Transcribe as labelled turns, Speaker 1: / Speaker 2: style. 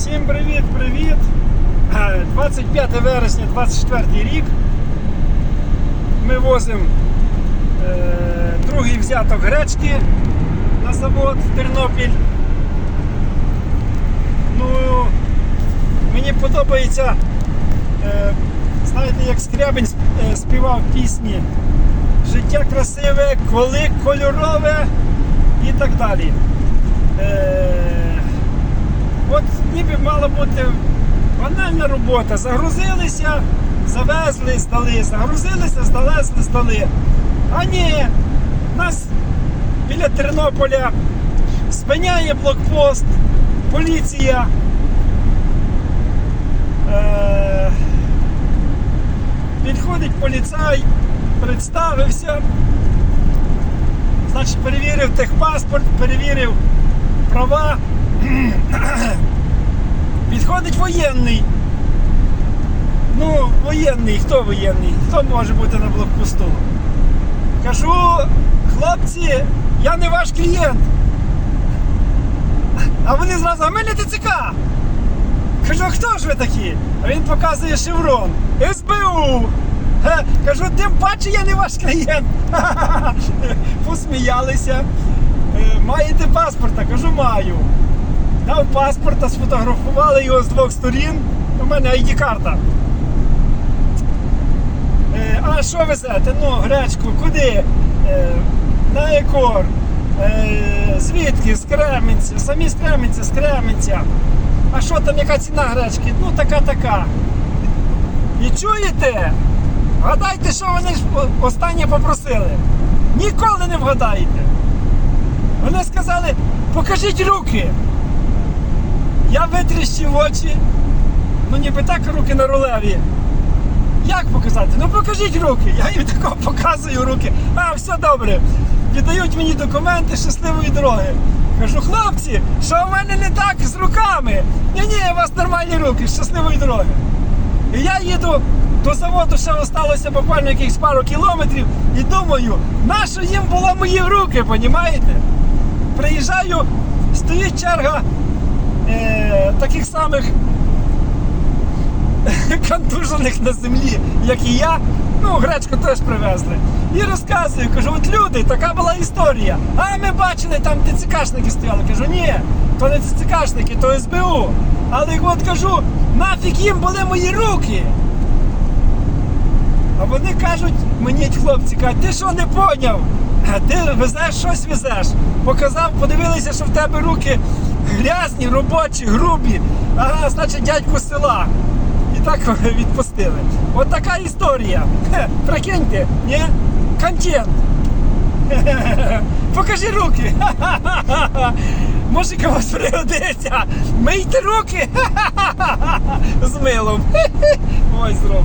Speaker 1: Всім привіт, привіт! Е, 25 вересня 24 рік. Ми возимо е, другий взяток гречки на завод в Тернопіль. Ну, мені подобається, е, знаєте, як Скрябин е, співав пісні. Життя красиве, коли кольорове і так далі. Е, От ніби мала бути банальна робота. Загрузилися, завезли, здали, загрузилися, здалезли, здали. А ні, нас біля Тернополя спиняє блокпост, поліція. Е, підходить поліцай, представився. Значить, перевірив техпаспорт, перевірив права. Підходить воєнний. Ну, воєнний, хто воєнний? Хто може бути на блокпосту? Кажу, хлопці, я не ваш клієнт. А вони зразу, а ми не ТЦК. Кажу, хто ж ви такі? А він показує шеврон. СБУ. Кажу, тим паче я не ваш клієнт. Посміялися. Е, Маєте паспорта? Кажу, маю. Дав паспорта, сфотографували його з двох сторін. У мене ID-карта. Е, а що везете? Ну, гречку, куди? Е, на Екор. Е, звідки? З Кременця. Самі з Кременця, з Кременця. А що там, яка ціна гречки? Ну, така-така. І чуєте? Гадайте, що вони останнє попросили. Ніколи не вгадаєте. Вони сказали, покажіть руки. Я витріщив очі. Ну ніби так руки на рулеві. Як показати? Ну покажіть руки. Я їм тако показую руки. А, все добре. Віддають мені документи щасливої дороги. Кажу, хлопці, що в мене не так з руками? Ні, ні, у вас нормальні руки, щасливої дороги. І я їду до заводу, ще залишилося буквально якихось пару кілометрів, і думаю, нащо їм було мої руки, понімаєте? Приїжджаю, стоїть черга е, таких самих контужених на землі, як і я. Ну, гречку теж привезли. І розказую, кажу, от люди, така була історія. А ми бачили, там ТЦКшники стояли. Кажу, ні, то не ТЦКшники, то СБУ. Але от кажу, нафіг їм були мої руки. А вони кажуть, мені хлопці, кажуть, ти що не поняв? Ти везеш щось везеш. Показав, подивилися, що в тебе руки грязні, робочі, грубі. Ага, значить, дядько села. І так відпустили. От така історія. Прикиньте, ні? Контент. Покажи руки. Може комусь пригодиться. Мийте руки з милом. Ой, зроблю.